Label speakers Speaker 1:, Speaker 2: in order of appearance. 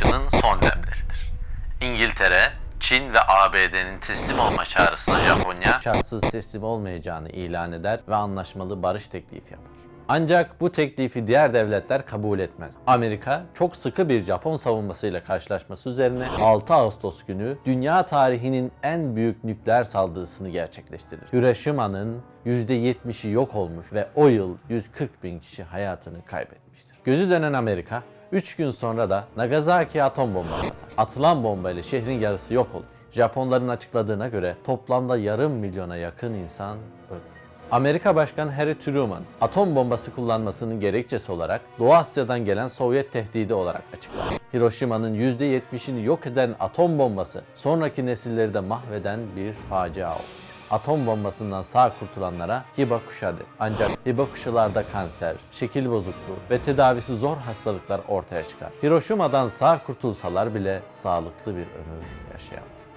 Speaker 1: Savaşı'nın son demleridir. İngiltere, Çin ve ABD'nin teslim olma çağrısına Japonya şartsız teslim olmayacağını ilan eder ve anlaşmalı barış teklifi yapar. Ancak bu teklifi diğer devletler kabul etmez. Amerika çok sıkı bir Japon savunmasıyla karşılaşması üzerine 6 Ağustos günü dünya tarihinin en büyük nükleer saldırısını gerçekleştirir. Hiroşima'nın %70'i yok olmuş ve o yıl 140 bin kişi hayatını kaybetmiştir. Gözü dönen Amerika 3 gün sonra da Nagasaki'ye atom bombası atar. Atılan bombayla şehrin yarısı yok olur. Japonların açıkladığına göre toplamda yarım milyona yakın insan ölür. Amerika Başkanı Harry Truman atom bombası kullanmasının gerekçesi olarak Doğu Asya'dan gelen Sovyet tehdidi olarak açıklar. Hiroşima'nın %70'ini yok eden atom bombası sonraki nesilleri de mahveden bir facia olur. Atom bombasından sağ kurtulanlara hibakushadı. Ancak hibakushalarda kanser, şekil bozukluğu ve tedavisi zor hastalıklar ortaya çıkar. Hiroşima'dan sağ kurtulsalar bile sağlıklı bir ömür yaşayamaz.